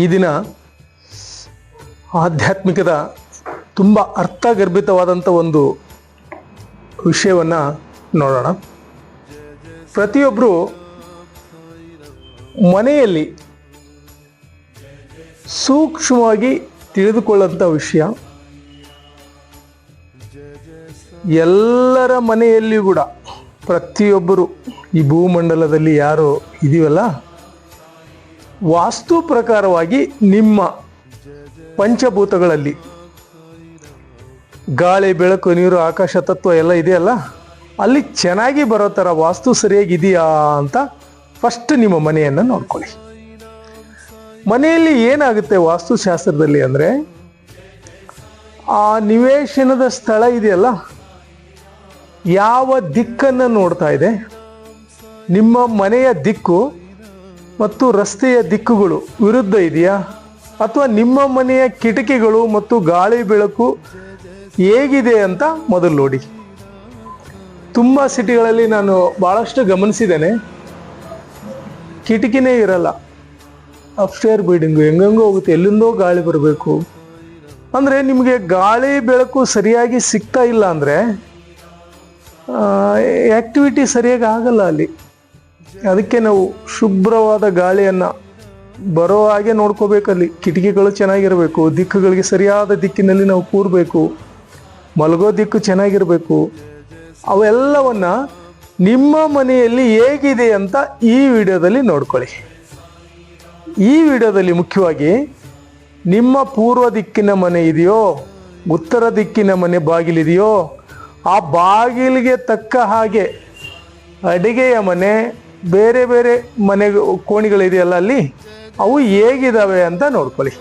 ಈ ದಿನ ಆಧ್ಯಾತ್ಮಿಕದ ತುಂಬ ಅರ್ಥಗರ್ಭಿತವಾದಂಥ ಒಂದು ವಿಷಯವನ್ನು ನೋಡೋಣ. ಪ್ರತಿಯೊಬ್ಬರು ಮನೆಯಲ್ಲಿ ಸೂಕ್ಷ್ಮವಾಗಿ ತಿಳಿದುಕೊಳ್ಳುವಂಥ ವಿಷಯ. ಎಲ್ಲರ ಮನೆಯಲ್ಲಿಯೂ ಕೂಡ ಪ್ರತಿಯೊಬ್ಬರು ಈ ಭೂಮಂಡಲದಲ್ಲಿ ಯಾರು ಇದೀವಲ್ಲ? ವಾಸ್ತು ಪ್ರಕಾರವಾಗಿ ನಿಮ್ಮ ಪಂಚಭೂತಗಳಲ್ಲಿ ಗಾಳಿ, ಬೆಳಕು, ನೀರು, ಆಕಾಶ, ತತ್ವ ಎಲ್ಲ ಇದೆಯಲ್ಲ? ಅಲ್ಲಿ ಚೆನ್ನಾಗಿ ಬರೋ ಥರ ವಾಸ್ತು ಸರಿಯಾಗಿದೆಯಾ ಅಂತ ಫಸ್ಟ್ ನಿಮ್ಮ ಮನೆಯನ್ನು ನೋಡ್ಕೊಳ್ಳಿ. ಮನೆಯಲ್ಲಿ ಏನಾಗುತ್ತೆ ವಾಸ್ತುಶಾಸ್ತ್ರದಲ್ಲಿ ಅಂದರೆ, ಆ ನಿವೇಶನದ ಸ್ಥಳ ಇದೆಯಲ್ಲ, ಯಾವ ದಿಕ್ಕನ್ನು ನೋಡ್ತಾ ಇದೆ, ನಿಮ್ಮ ಮನೆಯ ದಿಕ್ಕು ಮತ್ತು ರಸ್ತೆಯ ದಿಕ್ಕುಗಳು ವಿರುದ್ಧ ಇದೆಯಾ? ಅಥವಾ ನಿಮ್ಮ ಮನೆಯ ಕಿಟಕಿಗಳು ಮತ್ತು ಗಾಳಿ ಬೆಳಕು ಹೇಗಿದೆ ಅಂತ ಮೊದಲು ನೋಡಿ. ತುಂಬ ಸಿಟಿಗಳಲ್ಲಿ ನಾನು ಭಾಳಷ್ಟು ಗಮನಿಸಿದ್ದೇನೆ. ಕಿಟಕಿನೇ ಇರಲ್ಲ. ಅಪ್ಸ್ಟೇರ್ ಬಿಲ್ಡಿಂಗು ಹೆಂಗೆಂಗೋ ಹೋಗುತ್ತೆ, ಎಲ್ಲಿಂದೋ ಗಾಳಿ ಬರಬೇಕು. ಅಂದರೆ ನಿಮಗೆ ಗಾಳಿ ಬೆಳಕು ಸರಿಯಾಗಿ ಸಿಗ್ತಾ ಇಲ್ಲ ಅಂದರೆ ಆ್ಯಕ್ಟಿವಿಟಿ ಸರಿಯಾಗಿ ಆಗಲ್ಲ ಅಲ್ಲಿ. ಅದಕ್ಕೆ ನಾವು ಶುಭ್ರವಾದ ಗಾಳಿಯನ್ನು ಬರೋ ಹಾಗೆ ನೋಡ್ಕೋಬೇಕಲ್ಲಿ. ಕಿಟಕಿಗಳು ಚೆನ್ನಾಗಿರಬೇಕು, ದಿಕ್ಕುಗಳಿಗೆ ಸರಿಯಾದ ದಿಕ್ಕಿನಲ್ಲಿ ನಾವು ಕೂರಬೇಕು, ಮಲಗೋ ದಿಕ್ಕು ಚೆನ್ನಾಗಿರಬೇಕು. ಅವೆಲ್ಲವನ್ನ ನಿಮ್ಮ ಮನೆಯಲ್ಲಿ ಹೇಗಿದೆ ಅಂತ ಈ ವಿಡಿಯೋದಲ್ಲಿ ನೋಡ್ಕೊಳ್ಳಿ. ಈ ವಿಡಿಯೋದಲ್ಲಿ ಮುಖ್ಯವಾಗಿ ನಿಮ್ಮ ಪೂರ್ವ ದಿಕ್ಕಿನ ಮನೆ ಇದೆಯೋ, ಉತ್ತರ ದಿಕ್ಕಿನ ಮನೆ ಬಾಗಿಲಿದೆಯೋ, ಆ ಬಾಗಿಲಿಗೆ ತಕ್ಕ ಹಾಗೆ ಅಡಿಗೆಯ ಮನೆ ಬೇರೆ ಬೇರೆ ಮನೆ ಕೋಣಿಗಳಿದೆಯಲ್ಲ ಅಲ್ಲಿ? ಅವು ಹೇಗಿದ್ದಾವೆ ಅಂತ ನೋಡ್ಕೊಳ್ಳಿ.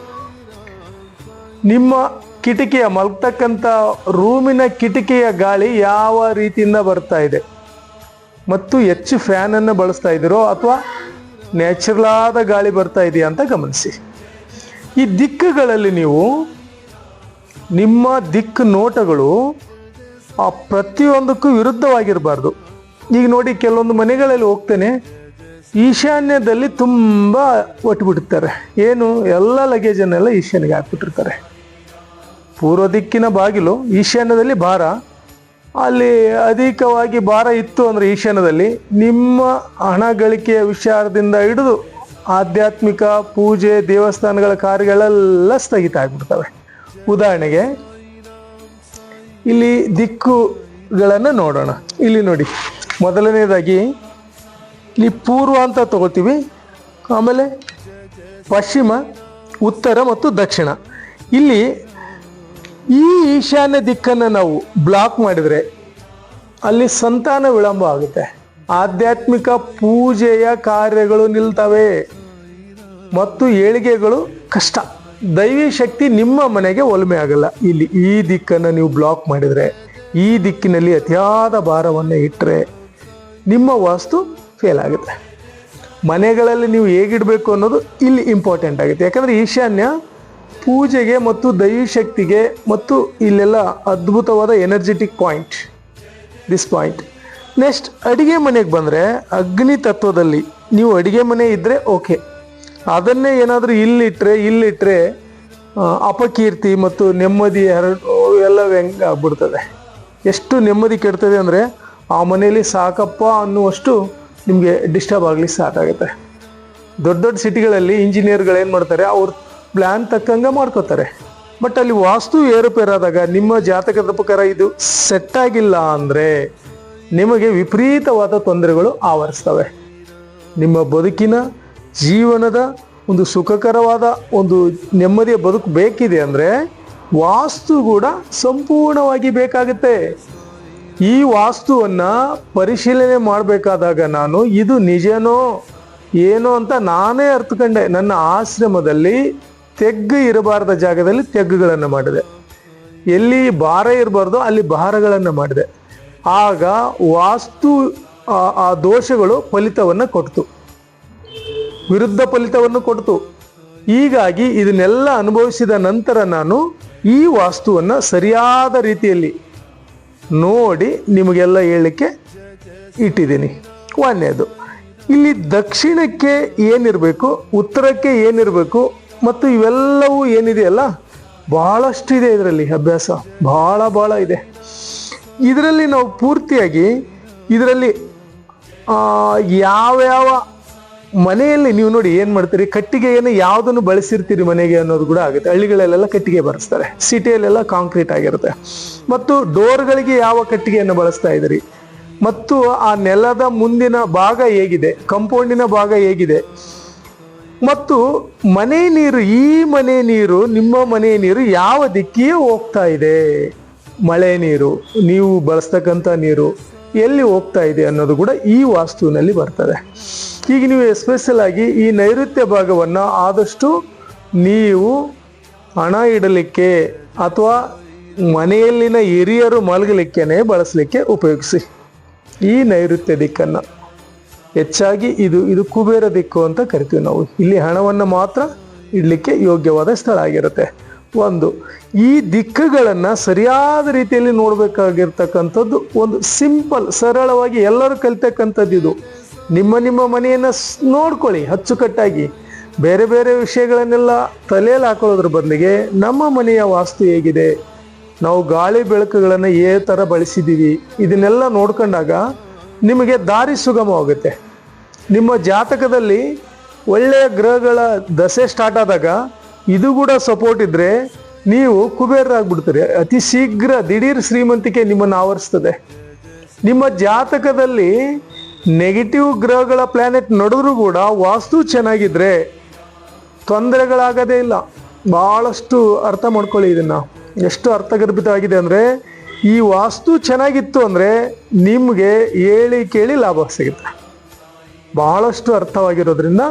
ನಿಮ್ಮ ಕಿಟಕಿಯ ಮಲ್ತಕ್ಕಂಥ ರೂಮಿನ ಕಿಟಕಿಯ ಗಾಳಿ ಯಾವ ರೀತಿಯಿಂದ ಬರ್ತಾ ಇದೆ? ಮತ್ತು ಹೆಚ್ಚು ಫ್ಯಾನನ್ನು ಬಳಸ್ತಾ ಇದ್ದೀರೋ ಅಥವಾ ನ್ಯಾಚುರಲ್ ಆದ ಗಾಳಿ ಬರ್ತಾ ಇದೆಯಾ ಅಂತ ಗಮನಿಸಿ. ಈ ದಿಕ್ಕುಗಳಲ್ಲಿ ನೀವು ನಿಮ್ಮ ದಿಕ್ಕು ನೋಟಗಳು ಆ ಪ್ರತಿಯೊಂದಕ್ಕೂ ವಿರುದ್ಧವಾಗಿರಬಾರ್ದು. ಈಗ ನೋಡಿ ಕೆಲವೊಂದು ಮನೆಗಳಲ್ಲಿ ಹೋಗ್ತೇನೆ, ಈಶಾನ್ಯದಲ್ಲಿ ತುಂಬ ಒಟ್ಬಿಡ್ತಾರೆ. ಏನು? ಎಲ್ಲ ಲಗೇಜನ್ನೆಲ್ಲ ಈಶಾನ್ಯಗೆ ಹಾಕ್ಬಿಟ್ಟಿರ್ತಾರೆ. ಪೂರ್ವ ದಿಕ್ಕಿನ ಬಾಗಿಲು, ಈಶಾನ್ಯದಲ್ಲಿ ಭಾರ. ಅಲ್ಲಿ ಅಧಿಕವಾಗಿ ಭಾರ ಇತ್ತು ಅಂದರೆ ಈಶಾನ್ಯದಲ್ಲಿ. ನಿಮ್ಮ ಹಣ ಗಳಿಕೆಯ ವಿಚಾರದಿಂದ ಹಿಡಿದು ಆಧ್ಯಾತ್ಮಿಕ ಪೂಜೆ, ದೇವಸ್ಥಾನಗಳ ಕಾರ್ಯಗಳೆಲ್ಲ ಸ್ಥಗಿತ ಆಗಿಬಿಡ್ತವೆ. ಉದಾಹರಣೆಗೆ, ಇಲ್ಲಿ ದಿಕ್ಕುಗಳನ್ನು ನೋಡೋಣ. ಇಲ್ಲಿ ನೋಡಿ ಮೊದಲನೇದಾಗಿ ಇಲ್ಲಿ ಪೂರ್ವ ಅಂತ ತಗೋತೀವಿ, ಆಮೇಲೆ ಪಶ್ಚಿಮ, ಉತ್ತರ ಮತ್ತು ದಕ್ಷಿಣ. ಇಲ್ಲಿ ಈ ಈಶಾನ್ಯ ದಿಕ್ಕನ್ನು ನಾವು ಬ್ಲಾಕ್ ಮಾಡಿದರೆ ಅಲ್ಲಿ ಸಂತಾನ ವಿಳಂಬ ಆಗುತ್ತೆ. ಆಧ್ಯಾತ್ಮಿಕ ಪೂಜೆಯ ಕಾರ್ಯಗಳು ನಿಲ್ತವೆ ಮತ್ತು ಏಳಿಗೆಗಳು ಕಷ್ಟ. ದೈವಿ ಶಕ್ತಿ ನಿಮ್ಮ ಮನೆಗೆ ಒಲ್ಮೆ ಆಗಲ್ಲ. ಇಲ್ಲಿ ಈ ದಿಕ್ಕನ್ನು ನೀವು ಬ್ಲಾಕ್ ಮಾಡಿದರೆ, ಈ ದಿಕ್ಕಿನಲ್ಲಿ ಅತಿಯಾದ ಭಾರವನ್ನು ಇಟ್ಟರೆ ನಿಮ್ಮ ವಾಸ್ತು ಫೇಲ್ ಆಗುತ್ತೆ. ಮನೆಗಳಲ್ಲಿ ನೀವು ಹೇಗಿಡಬೇಕು ಅನ್ನೋದು ಇಲ್ಲಿ ಇಂಪಾರ್ಟೆಂಟ್ ಆಗುತ್ತೆ. ಯಾಕಂದರೆ ಈಶಾನ್ಯ ಪೂಜೆಗೆ ಮತ್ತು ದೈವಿ ಶಕ್ತಿಗೆ ಮತ್ತು ಇಲ್ಲೆಲ್ಲ ಅದ್ಭುತವಾದ energetic point this point next ಅಡುಗೆ ಮನೆಗೆ ಬಂದರೆ ಅಗ್ನಿ ತತ್ವದಲ್ಲಿ ನೀವು ಅಡುಗೆ ಮನೆ ಇದ್ದರೆ ಓಕೆ ಅದನ್ನೇ ಏನಾದರೂ ಇಲ್ಲಿಟ್ಟರೆ ಇಲ್ಲಿಟ್ಟರೆ ಅಪಕೀರ್ತಿ ಮತ್ತು ನೆಮ್ಮದಿ ಹರಡು ಎಲ್ಲ ವ್ಯಂಗ ಆಗ್ಬಿಡ್ತದೆ. ಎಷ್ಟು ನೆಮ್ಮದಿ ಕೆಡ್ತದೆ ಅಂದರೆ ಆ ಮನೆಯಲ್ಲಿ ಸಾಕಪ್ಪ ಅನ್ನುವಷ್ಟು ನಿಮಗೆ ಡಿಸ್ಟರ್ಬ್ ಆಗಲಿ ಸಾಕಾಗುತ್ತೆ ದೊಡ್ಡ ದೊಡ್ಡ ಸಿಟಿಗಳಲ್ಲಿ ಇಂಜಿನಿಯರ್ಗಳು ಏನು ಮಾಡ್ತಾರೆ, ಅವ್ರ ಪ್ಲ್ಯಾನ್ ತಕ್ಕಂಗೆ ಮಾಡ್ಕೋತಾರೆ. ಬಟ್ ಅಲ್ಲಿ ವಾಸ್ತು ಏರುಪೇರಾದಾಗ ನಿಮ್ಮ ಜಾತಕದ ಪ್ರಕಾರ ಇದು ಸೆಟ್ ಆಗಿಲ್ಲ ಅಂದರೆ ನಿಮಗೆ ವಿಪರೀತವಾದ ತೊಂದರೆಗಳು ಆವರಿಸ್ತವೆ. ನಿಮ್ಮ ಬದುಕಿನ ಜೀವನದ ಒಂದು ಸುಖಕರವಾದ ಒಂದು ನೆಮ್ಮದಿಯ ಬದುಕು ಬೇಕಿದೆ ಅಂದರೆ ವಾಸ್ತು ಕೂಡ ಸಂಪೂರ್ಣವಾಗಿ ಬೇಕಾಗುತ್ತೆ. ಈ ವಾಸ್ತುವನ್ನು ಪರಿಶೀಲನೆ ಮಾಡಬೇಕಾದಾಗ ನಾನು ಇದು ನಿಜನೋ ಏನೋ ಅಂತ ನಾನೇ ಅರ್ಥಕೊಂಡೆ. ನನ್ನ ಆಶ್ರಮದಲ್ಲಿ ತೆಗ್ಗು ಇರಬಾರದ ಜಾಗದಲ್ಲಿ ತೆಗ್ಗುಗಳನ್ನು ಮಾಡಿದೆ. ಎಲ್ಲಿ ಭಾರ ಇರಬಾರ್ದು ಅಲ್ಲಿ ಭಾರಗಳನ್ನು ಮಾಡಿದೆ. ಆಗ ವಾಸ್ತು, ಆ- ದೋಷಗಳು ಫಲಿತವನ್ನು ಕೊಡ್ತು ವಿರುದ್ಧ ಫಲಿತವನ್ನು ಕೊಡ್ತು ಹೀಗಾಗಿ ಇದನ್ನೆಲ್ಲ ಅನುಭವಿಸಿದ ನಂತರ ನಾನು ಈ ವಾಸ್ತುವನ್ನು ಸರಿಯಾದ ರೀತಿಯಲ್ಲಿ ನೋಡಿ ನಿಮಗೆಲ್ಲ ಹೇಳಲಿಕ್ಕೆ ಇಟ್ಟಿದ್ದೀನಿ. ಒಂದನೇದು, ಇಲ್ಲಿ ದಕ್ಷಿಣಕ್ಕೆ ಏನಿರಬೇಕು, ಉತ್ತರಕ್ಕೆ ಏನಿರಬೇಕು ಮತ್ತು ಇವೆಲ್ಲವೂ ಏನಿದೆಯಲ್ಲ ಭಾಳಷ್ಟು ಇದೆ ಇದರಲ್ಲಿ ಅಭ್ಯಾಸ ಭಾಳ ಭಾಳ ಇದೆ. ಇದರಲ್ಲಿ ನಾವು ಪೂರ್ತಿಯಾಗಿ, ಇದರಲ್ಲಿ ಯಾವ್ಯಾವ ಮನೆಯಲ್ಲಿ ನೀವು ನೋಡಿ ಏನ್ ಮಾಡ್ತೀರಿ? ಕಟ್ಟಿಗೆಯನ್ನು ಯಾವ್ದನ್ನು ಬಳಸಿರ್ತೀರಿ ಮನೆಗೆ ಅನ್ನೋದು ಕೂಡ ಆಗುತ್ತೆ. ಹಳ್ಳಿಗಳಲ್ಲೆಲ್ಲ ಕಟ್ಟಿಗೆ ಬಳಸ್ತಾರೆ ಸಿಟಿಯಲ್ಲೆಲ್ಲ ಕಾಂಕ್ರೀಟ್ ಆಗಿರುತ್ತೆ. ಮತ್ತು ಡೋರ್ಗಳಿಗೆ ಯಾವ ಕಟ್ಟಿಗೆಯನ್ನು ಬಳಸ್ತಾ ಇದ್ದೀರಿ? ಮತ್ತು ಆ ನೆಲದ ಮುಂದಿನ ಭಾಗ ಹೇಗಿದೆ? ಕಂಪೌಂಡಿನ ಭಾಗ ಹೇಗಿದೆ? ಮತ್ತು ಮನೆ ನೀರು, ಈ ಮನೆ ನೀರು, ನಿಮ್ಮ ಮನೆ ನೀರು ಯಾವ ದಿಕ್ಕಿಗೆ ಹೋಗ್ತಾ ಇದೆ? ಮಳೆ ನೀರು, ನೀವು ಬಳಸ್ತಕ್ಕಂಥ ನೀರು ಎಲ್ಲಿ ಹೋಗ್ತಾ ಇದೆ ಅನ್ನೋದು ಕೂಡ ಈ ವಾಸ್ತುವಿನಲ್ಲಿ ಬರ್ತದೆ. ಈಗ ನೀವು ಎಸ್ಪೆಷಲ್ ಆಗಿ ಈ ನೈಋತ್ಯ ಭಾಗವನ್ನು ಆದಷ್ಟು ನೀವು ಹಣ ಇಡಲಿಕ್ಕೆ ಅಥವಾ ಮನೆಯಲ್ಲಿನ ಹಿರಿಯರು ಮಲಗಲಿಕ್ಕೇನೆ ಬಳಸಲಿಕ್ಕೆ ಉಪಯೋಗಿಸಿ. ಈ ನೈಋತ್ಯ ದಿಕ್ಕನ್ನು. ಹೆಚ್ಚಾಗಿ ಇದು ಇದು ಕುಬೇರ ದಿಕ್ಕು ಅಂತ ಕರಿತೀವಿ ನಾವು. ಇಲ್ಲಿ ಹಣವನ್ನು ಮಾತ್ರ ಇಡಲಿಕ್ಕೆ ಯೋಗ್ಯವಾದ ಸ್ಥಳ ಆಗಿರುತ್ತೆ. ಒಂದು, ಈ ದಿಕ್ಕುಗಳನ್ನು ಸರಿಯಾದ ರೀತಿಯಲ್ಲಿ ನೋಡಬೇಕಾಗಿರ್ತಕ್ಕಂಥದ್ದು ಒಂದು ಸಿಂಪಲ್ ಸರಳವಾಗಿ ಎಲ್ಲರೂ ಕಲಿತಕ್ಕಂಥದ್ದು ಇದು ನಿಮ್ಮ ನಿಮ್ಮ ಮನೆಯನ್ನು ನೋಡ್ಕೊಳ್ಳಿ ಅಚ್ಚುಕಟ್ಟಾಗಿ. ಬೇರೆ ಬೇರೆ ವಿಷಯಗಳನ್ನೆಲ್ಲ ತಲೆಯಲ್ಲಿ ಹಾಕೊಳ್ಳೋದ್ರ ಬದಲಿಗೆ ನಮ್ಮ ಮನೆಯ ವಾಸ್ತು ಹೇಗಿದೆ. ನಾವು ಗಾಳಿ ಬೆಳಕುಗಳನ್ನು ಏ ಥರ ಬಳಸಿದ್ದೀವಿ ಇದನ್ನೆಲ್ಲ ನೋಡ್ಕೊಂಡಾಗ ನಿಮಗೆ ದಾರಿ ಸುಗಮವಾಗುತ್ತೆ. ನಿಮ್ಮ ಜಾತಕದಲ್ಲಿ ಒಳ್ಳೆಯ ಗ್ರಹಗಳ ದಸೆ ಸ್ಟಾರ್ಟ್ ಆದಾಗ ಇದು ಕೂಡ ಸಪೋರ್ಟ್ ಇದ್ದರೆ ನೀವು ಕುಬೇರರಾಗ್ಬಿಡ್ತೀರಿ. ಅತಿ ಶೀಘ್ರ ದಿಢೀರ್ ಶ್ರೀಮಂತಿಕೆ ನಿಮ್ಮನ್ನು ಆವರಿಸ್ತದೆ. ನಿಮ್ಮ ಜಾತಕದಲ್ಲಿ ನೆಗೆಟಿವ್ ಗ್ರಹಗಳ ಪ್ಲಾನೆಟ್ ನಡೆದ್ರೂ ಕೂಡ ವಾಸ್ತು ಚೆನ್ನಾಗಿದ್ರೆ ತೊಂದರೆಗಳಾಗದೇ ಇಲ್ಲ. ಭಾಳಷ್ಟು ಅರ್ಥ ಮಾಡ್ಕೊಳ್ಳಿ ಇದನ್ನು. ಎಷ್ಟು ಅರ್ಥಗರ್ಭಿತವಾಗಿದೆ ಅಂದರೆ, ಈ ವಾಸ್ತು ಚೆನ್ನಾಗಿತ್ತು ಅಂದರೆ ನಿಮಗೆ ಹೇಳಿ ಕೇಳಿ ಲಾಭ ಸಿಗುತ್ತೆ. ಬಹಳಷ್ಟು ಅರ್ಥವಾಗಿರೋದ್ರಿಂದ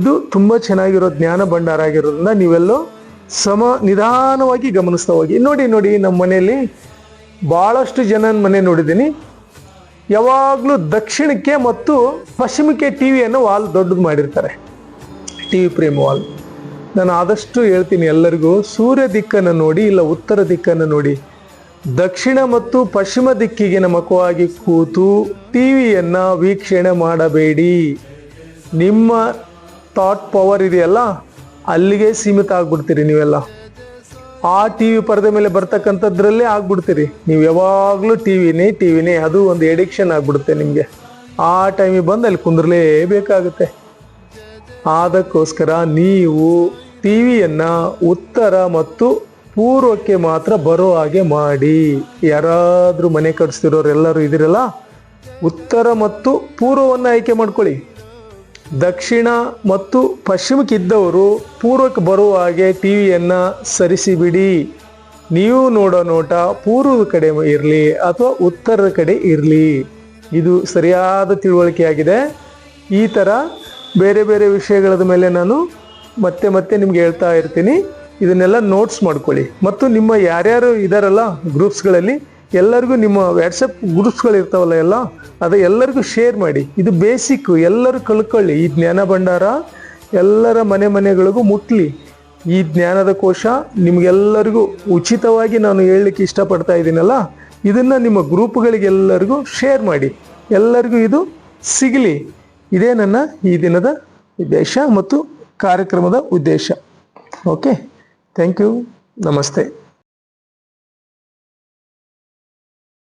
ಇದು ತುಂಬ ಚೆನ್ನಾಗಿರೋ ಜ್ಞಾನ ಭಂಡಾರ ಆಗಿರೋದ್ರಿಂದ ನೀವೆಲ್ಲೋ ಸಮ ನಿಧಾನವಾಗಿ ಗಮನಿಸ್ತಾ ಹೋಗಿ. ನೋಡಿ ನೋಡಿ, ನಮ್ಮ ಮನೆಯಲ್ಲಿ ಭಾಳಷ್ಟು ಜನ ಮನೆ ನೋಡಿದ್ದೀನಿ. ಯಾವಾಗಲೂ ದಕ್ಷಿಣಕ್ಕೆ ಮತ್ತು ಪಶ್ಚಿಮಕ್ಕೆ ಟಿ ವಿಯನ್ನು ವಾಲ್ ದೊಡ್ಡದು ಮಾಡಿರ್ತಾರೆ. T V frame wall. ನಾನು ಆದಷ್ಟು ಹೇಳ್ತೀನಿ ಎಲ್ಲರಿಗೂ, ಸೂರ್ಯ ದಿಕ್ಕನ್ನು ನೋಡಿ, ಇಲ್ಲ ಉತ್ತರ ದಿಕ್ಕನ್ನು ನೋಡಿ, ದಕ್ಷಿಣ ಮತ್ತು ಪಶ್ಚಿಮ ದಿಕ್ಕಿಗೆ ನಮಕವಾಗಿ ಕೂತು ಟಿ ವಿಯನ್ನು ವೀಕ್ಷಣೆ ಮಾಡಬೇಡಿ. ನಿಮ್ಮ ಥಾಟ್ ಪವರ್ ಇದೆಯಲ್ಲ, ಅಲ್ಲಿಗೆ ಸೀಮಿತ ಆಗ್ಬಿಡ್ತೀರಿ ನೀವೆಲ್ಲ. ಆ ಟಿ ವಿ ಪರದೆ ಮೇಲೆ ಬರ್ತಕ್ಕಂಥದ್ರಲ್ಲೇ ಆಗ್ಬಿಡ್ತೀರಿ. ನೀವು ಯಾವಾಗಲೂ ಟಿ ವಿನೇ ಟಿ ವಿನೇ ಅದು ಒಂದು ಎಡಿಕ್ಷನ್ ಆಗ್ಬಿಡುತ್ತೆ ನಿಮಗೆ. ಆ ಟೈಮಿಗೆ ಬಂದು ಅಲ್ಲಿ ಕುಂದ್ರಲೇಬೇಕಾಗುತ್ತೆ. ಅದಕ್ಕೋಸ್ಕರ ನೀವು ಟಿ ವಿಯನ್ನು ಉತ್ತರ ಮತ್ತು ಪೂರ್ವಕ್ಕೆ ಮಾತ್ರ ಬರೋ ಹಾಗೆ ಮಾಡಿ. ಯಾರಾದರೂ ಮನೆ ಕಟ್ಸ್ತಿರೋರು ಎಲ್ಲರೂ ಇದಿರಲ್ಲ ಉತ್ತರ ಮತ್ತು ಪೂರ್ವವನ್ನು ಆಯ್ಕೆ ಮಾಡ್ಕೊಳ್ಳಿ. ದಕ್ಷಿಣ ಮತ್ತು ಪಶ್ಚಿಮಕ್ಕೆ ಇದ್ದವರು ಪೂರ್ವಕ್ಕೆ ಬರುವ ಹಾಗೆ ಟಿ ವಿಯನ್ನು ಸರಿಸಿಬಿಡಿ. ನೀವು ನೋಡೋ ನೋಟ ಪೂರ್ವದ ಕಡೆ ಇರಲಿ ಅಥವಾ ಉತ್ತರದ ಕಡೆ ಇರಲಿ. ಇದು ಸರಿಯಾದ ತಿಳುವಳಿಕೆ ಆಗಿದೆ ಈ ಥರ ಬೇರೆ ಬೇರೆ ವಿಷಯಗಳ ಮೇಲೆ ನಾನು ಮತ್ತೆ ಮತ್ತೆ ನಿಮ್ಗೆ ಹೇಳ್ತಾ ಇರ್ತೀನಿ. ಇದನ್ನೆಲ್ಲ ನೋಟ್ಸ್ ಮಾಡ್ಕೊಳ್ಳಿ. ಮತ್ತು ನಿಮ್ಮ ಯಾರ್ಯಾರು ಇದಾರಲ್ಲ ಗ್ರೂಪ್ಸ್ಗಳಲ್ಲಿ ಎಲ್ಲರಿಗೂ ನಿಮ್ಮ ವ್ಯಾಟ್ಸಪ್ ಗ್ರೂಪ್ಸ್ಗಳು ಇರ್ತಾವಲ್ಲ ಎಲ್ಲ, ಅದು ಎಲ್ಲರಿಗೂ ಶೇರ್ ಮಾಡಿ. ಇದು ಬೇಸಿಕ್ಕು ಎಲ್ಲರೂ ಕಳ್ಕೊಳ್ಳಿ. ಈ ಜ್ಞಾನ ಭಂಡಾರ, ಎಲ್ಲರ ಮನೆ ಮನೆಗಳಿಗೂ ಮುಟ್ಲಿ. ಈ ಜ್ಞಾನದ ಕೋಶ ನಿಮಗೆಲ್ಲರಿಗೂ ಉಚಿತವಾಗಿ ನಾನು ಹೇಳಲಿಕ್ಕೆ ಇಷ್ಟಪಡ್ತಾ ಇದ್ದೀನಲ್ಲ, ಇದನ್ನು ನಿಮ್ಮ ಗ್ರೂಪ್ಗಳಿಗೆಲ್ಲರಿಗೂ ಶೇರ್ ಮಾಡಿ. ಎಲ್ಲರಿಗೂ ಇದು ಸಿಗಲಿ. ಇದೇ ನನ್ನ ಈ ದಿನದ ಉದ್ದೇಶ ಮತ್ತು ಕಾರ್ಯಕ್ರಮದ ಉದ್ದೇಶ. ಓಕೆ ಥ್ಯಾಂಕ್ ಯು ನಮಸ್ತೆ.